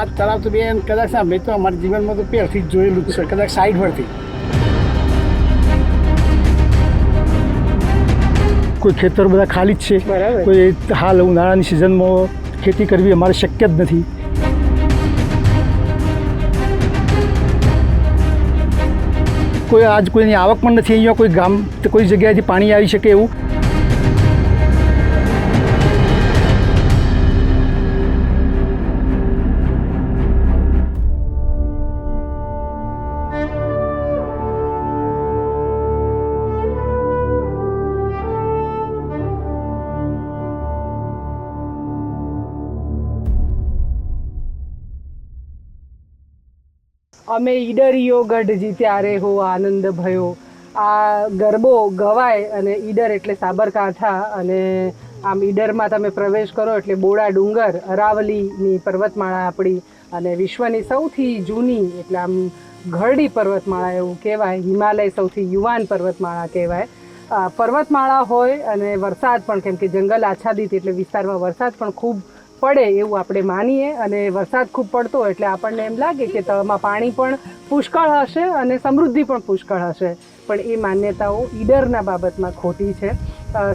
આ તળાવ તો બેન કદાચ મેં તો અમારા જીવનમાં તો પહેલથી જ જોયેલું જ છે. કદાચ સાઈડ પરથી કોઈ ખેતર બધા ખાલી જ છે. કોઈ હાલ ઉનાળાની સિઝનમાં ખેતી કરવી અમારે શક્ય જ નથી. કોઈ આજ કોઈની આવક પણ નથી અહીંયા. કોઈ ગામ કોઈ જગ્યાએથી પાણી આવી શકે એવું. અમે ઈડરીયો જીત્યા રે હો આનંદ ભયો. આ ગરબો ગવાય અને ઈડર એટલે સાબરકાંઠા અને આમ ઈડરમાં તમે પ્રવેશ કરો એટલે બોડા ડુંગર, અરાવલીની પર્વતમાળા આપણી અને વિશ્વની સૌથી જૂની એટલે આમ ઘરડી પર્વતમાળા એવું કહેવાય, હિમાલય સૌથી યુવાન પર્વતમાળા કહેવાય. પર્વતમાળા હોય અને વરસાદ પણ, કેમ કે જંગલ આચ્છાદિત એટલે વિસ્તારમાં વરસાદ પણ ખૂબ પડે એવું આપણે માનીએ અને વરસાદ ખૂબ પડતો એટલે આપણને એમ લાગે કે તળમાં પાણી પણ પુષ્કળ હશે અને સમૃદ્ધિ પણ પુષ્કળ હશે. પણ એ માન્યતાઓ ઈડરના બાબતમાં ખોટી છે.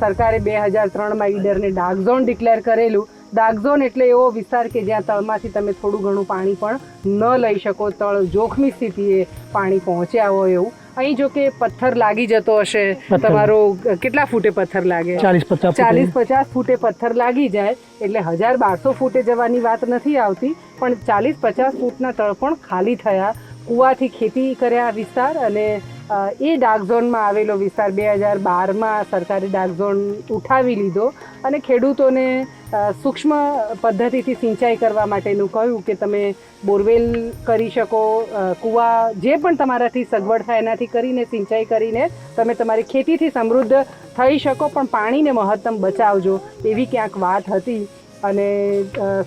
સરકારે બે હજાર ત્રણમાં ઈડરને ડાર્ક ઝોન ડિક્લેર કરેલું. ડાર્ક ઝોન એટલે એવો વિસ્તાર કે જ્યાં તળમાંથી તમે થોડું ઘણું પાણી પણ ન લઈ શકો. તળ જોખમી સ્થિતિએ પાણી પહોંચ્યા હોય એવું. અહીં જો કે પથ્થર લાગી જતો હશે તમારો કેટલા ફૂટે પથ્થર લાગે? ચાલીસ પચાસ ચાલીસ પચાસ ફૂટે પથ્થર લાગી જાય એટલે હજાર બારસો ફૂટે જવાની વાત નથી આવતી પણ ચાલીસ પચાસ ફૂટના તળ પણ ખાલી થયા કૂવાથી ખેતી કર્યા વિસ્તાર અને એ ડાર્ક ઝોનમાં આવેલો વિસ્તાર બે હજાર બારમાં સરકારે ડાર્ક ઝોન ઉઠાવી લીધો અને ખેડૂતોને સૂક્ષ્મ પદ્ધતિથી સિંચાઈ કરવા માટેનું કહ્યું કે તમે બોરવેલ કરી શકો કૂવા જે પણ તમારાથી સગવડ થાય એનાથી કરીને સિંચાઈ કરીને તમે તમારી ખેતીથી સમૃદ્ધ થઈ શકો, પણ પાણીને મહત્તમ બચાવજો એવી ક્યાંક વાત હતી અને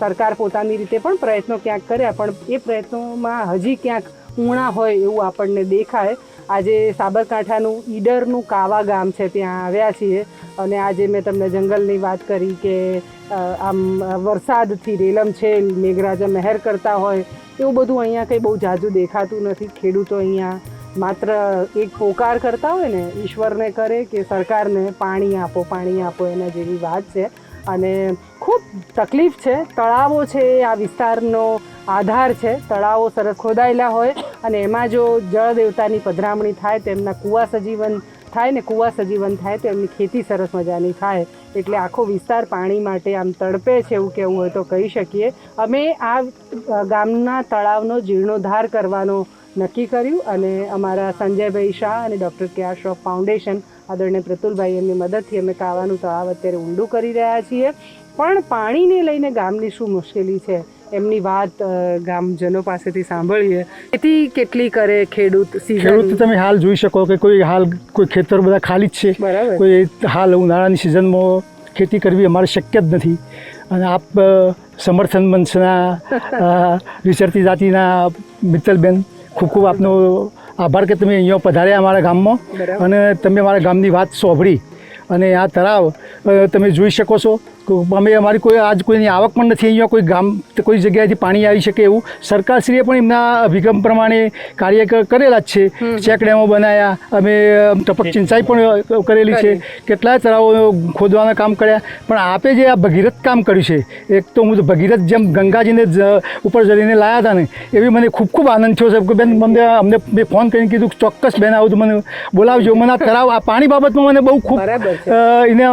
સરકાર પોતાની રીતે પણ પ્રયત્નો ક્યાંક કર્યા, પણ એ પ્રયત્નોમાં હજી ક્યાંક ઊણા હોય એવું આપણને દેખાય. આજે સાબરકાંઠાનું ઈડરનું કાવા ગામ છે, ત્યાં આવ્યા છીએ. અને આજે મેં તમને જંગલની વાત કરી કે આમ વરસાદથી રેલમછેલ મેઘરાજા મહેર કરતા હોય. એવું બધું અહીંયા કંઈ બહુ જાજુ દેખાતું નથી. ખેડૂતો અહીંયા માત્ર એક પોકાર કરતા હોય ને, ઈશ્વરને કરે કે સરકારને પાણી આપો પાણી આપો એના જેવી વાત છે. અને ખૂબ તકલીફ છે. તળાવો છે એ આ વિસ્તારનો આધાર છે. તળાવો સરસ ખોદાયેલા હોય. અને એમાં જો જળ દેવતાની પધરામણી થાય, તો એમના કૂવા સજીવન થાય ને કૂવા સજીવન થાય, તો એમની ખેતી સરસ મજાની થાય. એટલે આખો વિસ્તાર પાણી માટે આમ તડપે છે એવું કહેવું હોય તો કહી શકીએ. અમે આ ગામના તળાવનો જીર્ણોદ્ધાર કરવાનો નક્કી કર્યું અને અમારા સંજયભાઈ શાહ અને ડૉક્ટર કે આર શ્રોફ ફાઉન્ડેશન આદરણીય પ્રતુલભાઈ એમની મદદથી અમે કાવાનું તળાવ અત્યારે ઊંડું કરી રહ્યા છીએ. પણ પાણીને લઈને ગામની શું મુશ્કેલી છે? એમની વાત ગામજનો પાસેથી સાંભળીએ. ખેતી કેટલી કરે ખેડૂત ખેડૂત તમે હાલ જોઈ શકો કે કોઈ હાલ કોઈ ખેતર બધા ખાલી જ છે. કોઈ હાલ ઉનાળાની સિઝનમાં ખેતી કરવી અમારે શક્ય જ નથી. અને આપ સમર્થન મંચના અ, વિચરતી જાતિના મિત્તલબેન ખૂબ ખૂબ આપનો આભાર કે તમે અહીંયા પધાર્યા અમારા ગામમાં. અને તમે અમારા ગામની વાત સાંભળી. અને આ તળાવ તમે જોઈ શકો છો. અમે અમારી કોઈ આજ કોઈની આવક પણ નથી. અહીંયા કોઈ ગામ કોઈ જગ્યાએથી પાણી આવી શકે એવું સરકારશ્રીએ પણ એમના અભિગમ પ્રમાણે કાર્ય કરેલા જ છે. ચેક ડેમો બનાવ્યા અમે ટપક સિંચાઈ પણ કરેલી છે. કેટલાય તળાવો ખોદવાના કામ કર્યા. પણ આપે જે આ ભગીરથ કામ કર્યું છે એક તો હું તો ભગીરથ જેમ ગંગાજીને ઉપર જઈને લાયા હતા ને એવી મને ખૂબ ખૂબ આનંદ થયો છે કે બેન અમને અમને મેં ફોન કરીને કીધું ચોક્કસ બેન આવું તો મને બોલાવજો. મને આ તળાવ આ પાણી બાબતમાં મને બહુ ખૂબ એને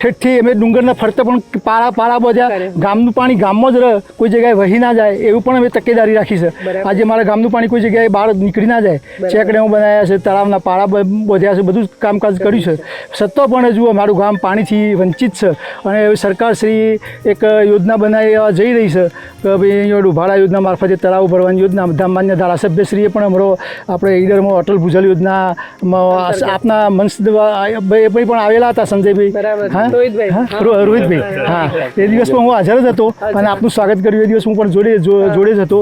ઠેઠથી અમે ડુંગરના ફરતે પણ પાળા પાળા બધા ગામનું પાણી ગામમાં જ રહે કોઈ જગ્યાએ વહી ના જાય એવું પણ અમે તકેદારી રાખી છે. આજે મારા ગામનું પાણી કોઈ જગ્યાએ બહાર નીકળી ના જાય. ચેકડેમો બનાવ્યા છે તળાવના પાળા બોધ્યા છે બધું જ કામકાજ કર્યું છે. છતાં પણ જુઓ મારું ગામ પાણીથી વંચિત છે. અને સરકાર સરકારશ્રી એક યોજના બનાવી જઈ રહી છે. કે ભાઈ અહીંયા યોજના મારફતે તળાવ ભરવાની યોજના બધા માન્ય ધારાસભ્યશ્રીએ પણ અમારો આપણે ઈડરમાં અટલ ભૂજલ યોજનામાં આપના મંચ ભાઈ પણ આવેલા હતા સંજયભાઈ. હા? રોહિતભાઈ. હા? એ દિવસ હું હાજર જ હતો અને આપનું સ્વાગત કર્યું. એ દિવસ હું પણ જોડે જોડે જ હતો.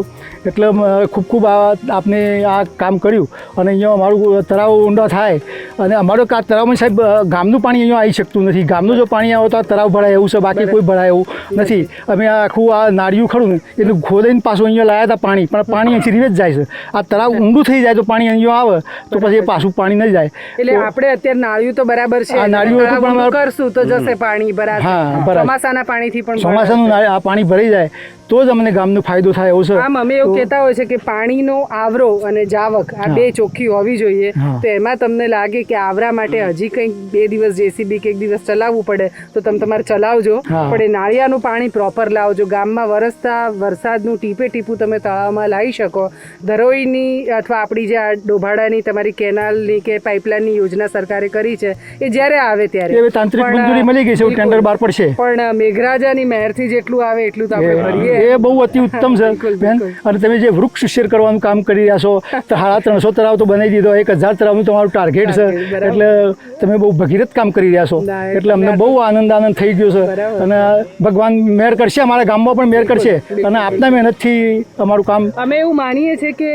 એટલે ખૂબ ખૂબ આ આપને આ કામ કર્યું. અને અહીંયા અમારું તળાવ ઊંડા થાય. અને અમારો કા તળાવમાં સાહેબ ગામનું પાણી અહીંયા આવી શકતું નથી. ગામનું જો પાણી આવે તો આ તળાવ ભરાય એવું છે. બાકી કોઈ ભરાય એવું નથી. અમે આખું આ નાળિયું ખરું ને એટલું ખોદાઈને પાછું અહીંયા લાયા હતા પાણી. પણ પાણી અહીંથી રીવે જ જાય છે. આ તળાવ ઊંડું થઈ જાય તો પાણી અહીંયા આવે તો પછી એ પાછું પાણી ન જાય. એટલે આપણે અત્યારે નાળિયું તો બરાબર છે. આ નાળિયું કરશું તો જશે પાણી બરાબર. હા, ભરાશે. ચોમાસાના પાણીથી પણ ચોમાસાનું આ પાણી ભરાઈ જાય તો જ અમને ગામનો ફાયદો થાય એવું છે. આમ અમે એવું કહેતા હોય છે કે પાણીનો આવરો અને જાવક આ બે ચોખ્ખી હોવી જોઈએ. તો એમાં તમને લાગે કે આવરા માટે હજી કંઈક બે દિવસ જેસીબી કે એક દિવસ ચલાવવું પડે તો તમે તમારે ચલાવજો. પણ એ નાળિયાનું પાણી પ્રોપર લાવજો. ગામમાં વરસતા વરસાદનું ટીપે ટીપું તમે તળાવમાં લાવી શકો. ધરોઈની અથવા આપણી જે આ ડોભાડાની તમારી કેનાલની કે પાઇપલાઇનની યોજના સરકારે કરી છે એ જ્યારે આવે ત્યારે. તાંત્રિક મંજૂરી મળી ગઈ છે ટેન્ડર બહાર પડશે. પણ મેઘરાજાની મહેરથી જેટલું આવે એટલું તો આપણે ભરીએ. એ બહુ અતિ ઉત્તમ છે બેન. અને તમે જે વૃક્ષ શેર કરવાનું કામ કરી રહ્યા છો તો સાડા ત્રણસો તળાવ તો બનાવી દીધો એક હજાર તળાવનું તમારું ટાર્ગેટ છે. એટલે તમે બહુ ભગીરથ કામ કરી રહ્યા છો. એટલે અમને બહુ આનંદ આનંદ થઈ ગયો છે. અને ભગવાન મેર કરશે અમારા ગામમાં પણ મેર કરશે. અને આપના મહેનતથી અમારું કામ અમે એવું માનીએ છીએ કે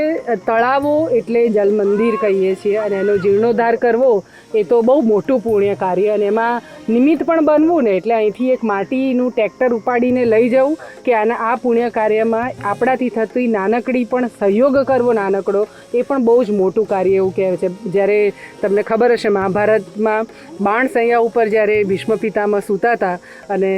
તળાવો એટલે જલમંદિર કહીએ છીએ અને એનો જીર્ણોદ્ધાર કરવો એ તો બહુ મોટું પુણ્ય કાર્ય અને એમાં નિમિત્ત પણ બનવું ને એટલે અહીંથી એક માટીનું ટ્રેક્ટર ઉપાડીને લઈ જવું કે આના આ પુણ્ય કાર્યમાં આપણાથી થતી નાનકડી પણ સહયોગ કરવો નાનકડો, એ પણ બહુ જ મોટું કાર્ય એવું કહેવાય છે. જ્યારે તમને ખબર હશે, મહાભારતમાં બાણ સૈયા ઉપર જ્યારે ભીષ્મ પિતામાં સૂતા હતા અને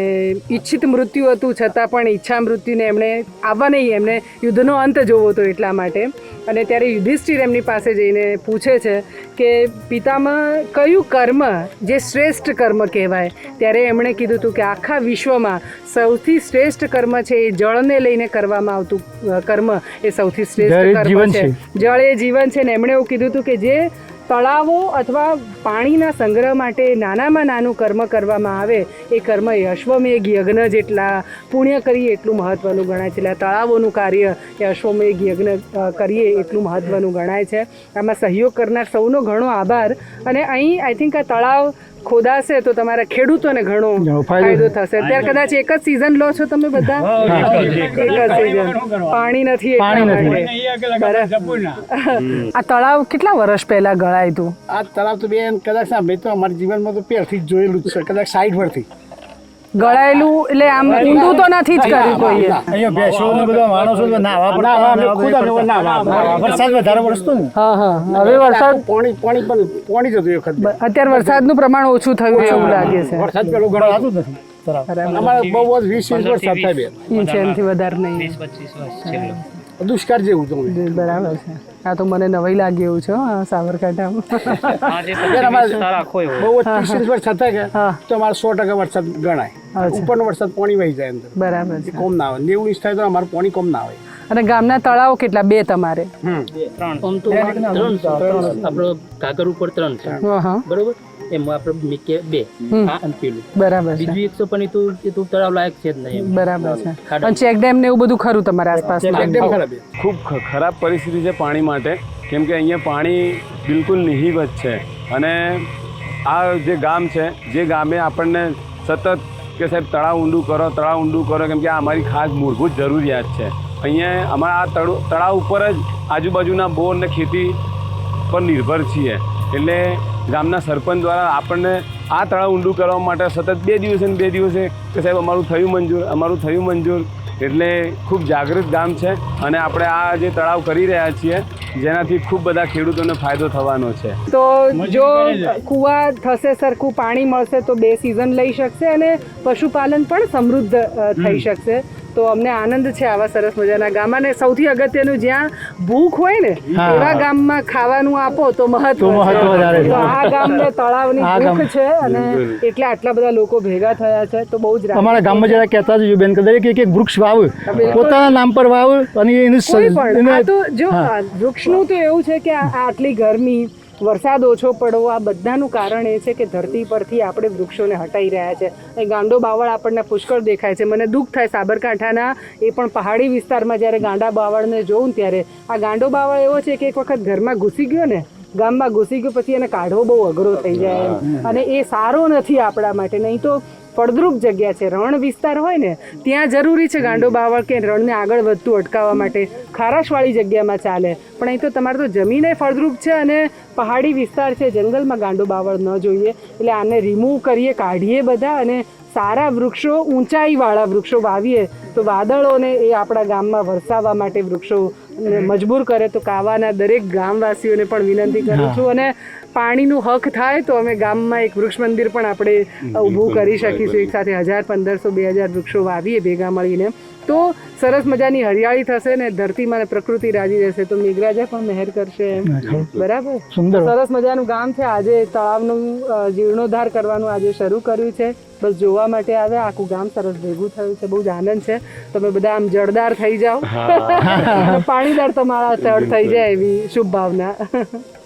ઈચ્છિત મૃત્યુ હતું, છતાં પણ ઈચ્છા મૃત્યુને એમણે આવવા નહીં એમને યુદ્ધનો અંત જોવો હતો એટલા માટે. અને ત્યારે યુધિષ્ઠિર એમની પાસે જઈને પૂછે છે કે પિતામાં કયું કર્મ જે શ્રેષ્ઠ કર્મ કહેવાય ત્યારે એમણે કીધું હતું કે આખા વિશ્વમાં સૌથી શ્રેષ્ઠ કર્મ છે એ જળને લઈને કરવામાં આવતું કર્મ એ સૌથી શ્રેષ્ઠ કર્મ છે. જળ એ જીવન છે ને એમણે એવું કીધું હતું કે જે તળાવો અથવા પાણીના સંગ્રહ માટે નાનામાં નાનું કર્મ કરવામાં આવે, એ કર્મ એ અશ્વમેઘ યજ્ઞ જેટલા પુણ્ય કરીએ એટલું મહત્ત્વનું ગણાય છે. એટલે તળાવોનું કાર્ય એ અશ્વમેઘ યજ્ઞ કરીએ એટલું મહત્ત્વનું ગણાય છે. આમાં સહયોગ કરનાર સૌનો ઘણો આભાર. અને અહીં આઈ થિંક આ તળાવ ખોદાશે તો તમારા ખેડૂતોને ઘણો ઘણો ફાયદો થશે. અત્યારે કદાચ એક જ સિઝન લો છો તમે બધા? એક જ સિઝન પાણી નથી પાણી નથી. આ તળાવ કેટલા વર્ષ પહેલા ગળાયું હતું? આ તળાવ તો બેન કદાચ ના મેં તો અમારા જીવનમાં તો પહેલથી જ જોયેલું જ છે કદાચ સાઈડ પરથી ગળાયેલું એટલે આમ ઊંધું તો નથી જ કર્યું કોઈએ અહીંયા ભેંસો ને બધા માણસો અમે પડતા ખુદ અમે. નાહવા. વરસાદ વધારે વરસતો ને. હા હા. હવે વરસાદ પાણી પાણી પણ પાણી જતું વખત. અત્યારે વરસાદનું પ્રમાણ ઓછું થયું એવું લાગે છે. વરસાદ પેલો જ નથી. અમારે બહુ જ વીસ ઇંચ વરસાદ થાય બેન ઇંચ એનાથી વધારે નહીં. દુષ્કાળ જેવું તો બરાબર છે. આ તો મને નવાઈ લાગી એવું છે હો, સાબરકાંઠામાં. બહુ ત્રીસ વરસાદ થાય હા. કે તો અમારે સો ટકા વરસાદ ગણાય. ઉપરનો વરસાદ પાણી વહી જાય અંદર. બરાબર કોમ ના આવે નેવું ઇંચ થાય તો અમારું પાણી કોમ ના આવે અને ગામના તળાવો કેટલા? બે તમારે. ત્રણ. ત્રણ. ઉપર ત્રણ છે. બરોબર? એમાં આપણે મીકે બે. આ અને પેલું. બરાબર બીજું એકસો પણ એ તો તળાવ લાયક છે જ નહીં બરાબર છે. અને ચેક ડેમ ને એવું બધું ખરું તમારા આસપાસ? ચેક ડેમ ખરાબ ખૂબ ખરાબ પરિસ્થિતિ છે પાણી માટે. કેમ કે અહીંયા પાણી બિલકુલ નહિવત છે. અને આ જે ગામ છે જે ગામે આપણને સતત કે સાહેબ તળાવ ઊંડું કરો તળાવ ઊંડું કરો કેમ કે આ અમારી ખાસ મૂળભૂત જરૂરિયાત છે. અહીંયા અમારા આ તળુ તળાવ ઉપર જ આજુબાજુના બોર ને ખેતી પર નિર્ભર છીએ. એટલે ગામના સરપંચ દ્વારા આપણને આ તળાવ ઊંડું કરવા માટે સતત બે દિવસે ને બે દિવસે કે સાહેબ અમારું થયું મંજૂર અમારું થયું મંજૂર. એટલે ખૂબ જાગૃત ગામ છે અને આપણે આ જે તળાવ કરી રહ્યા છીએ જેનાથી ખૂબ બધા ખેડૂતોને ફાયદો થવાનો છે. તો જો કુવા થશે સરખું પાણી મળશે તો બે સિઝન લઈ શકશે અને પશુપાલન પણ સમૃદ્ધ થઈ શકશે. તો અમને આનંદ છે આવા સરસ મજાના ગામ. અને સૌથી અગત્યનું જ્યાં ભૂખ હોય ને. એવા ગામમાં ખાવાનું આપો તો મહત્વ. તો આ ગામને તળાવની ભૂખ છે અને એટલે આટલા બધા લોકો ભેગા થયા છે તો બહુ જ અમારા ગામમાં જરા કહેતા જ બેન કે દરેક એક એક વૃક્ષ વાવ. પોતાના નામ પર વાવ અને એનું જો વૃક્ષનું તો એવું છે કે આટલી ગરમી વરસાદ ઓછો પડવો આ બધાનું કારણ એ છે કે ધરતી પરથી આપણે વૃક્ષોને હટાઈ રહ્યા છે. એ ગાંડો બાવળ આપણને પુષ્કળ દેખાય છે. મને દુઃખ થાય સાબરકાંઠાના એ પણ પહાડી વિસ્તારમાં જ્યારે ગાંડા બાવળને જોઉં ત્યારે. આ ગાંડો બાવળ એવો છે કે એક વખત ઘરમાં ઘૂસી ગયો ને ગામમાં ઘૂસી ગયો પછી એને કાઢવો બહુ અઘરો થઈ જાય અને એ સારો નથી આપણા માટે. નહીં તો ફળદ્રુપ જગ્યા છે. રણ વિસ્તાર હોય ને, ત્યાં જરૂરી છે ગાંડો બાવળ કે રણને આગળ વધતું અટકાવવા માટે. ખારાશવાળી જગ્યામાં ચાલે. પણ અહીં તો તમારે તો જમીને ફળદ્રુપ છે અને પહાડી વિસ્તાર છે. જંગલમાં ગાંડો બાવળ ન જોઈએ. એટલે આને રિમૂવ કરીએ, કાઢીએ બધા અને સારા વૃક્ષો, ઊંચાઈવાળા વૃક્ષો વાવીએ. તો વાદળોને એ આપણા ગામમાં વરસાવવા માટે વૃક્ષો મજબૂર કરે તો કાવાના દરેક ગામવાસીઓને પણ વિનંતી કરું છું અને પાણીનું હક થાય તો અમે ગામમાં એક વૃક્ષ મંદિર પણ આપણે ઊભું કરી શકીશું. એક સાથે હજાર પંદરસો બે હજાર વૃક્ષો વાવીએ ભેગા મળીને. તો સરસ મજાની હરિયાળી થશે ને ધરતીમાં મારે પ્રકૃતિ રાજી રહેશે. તો મેઘરાજા પણ મહેર કરશે એમ. બરાબર? સુંદર. સરસ મજાનું ગામ છે. આજે તળાવનું જીર્ણોદ્ધાર કરવાનું આજે શરૂ કર્યું છે. બસ જોવા માટે આવે આખું ગામ સરસ ભેગું થયું છે. બહુ જ આનંદ છે. તમે બધા આમ જળદાર થઈ જાઓ. પાણીદાર તમારા તળ થઈ જાય એવી શુભ ભાવના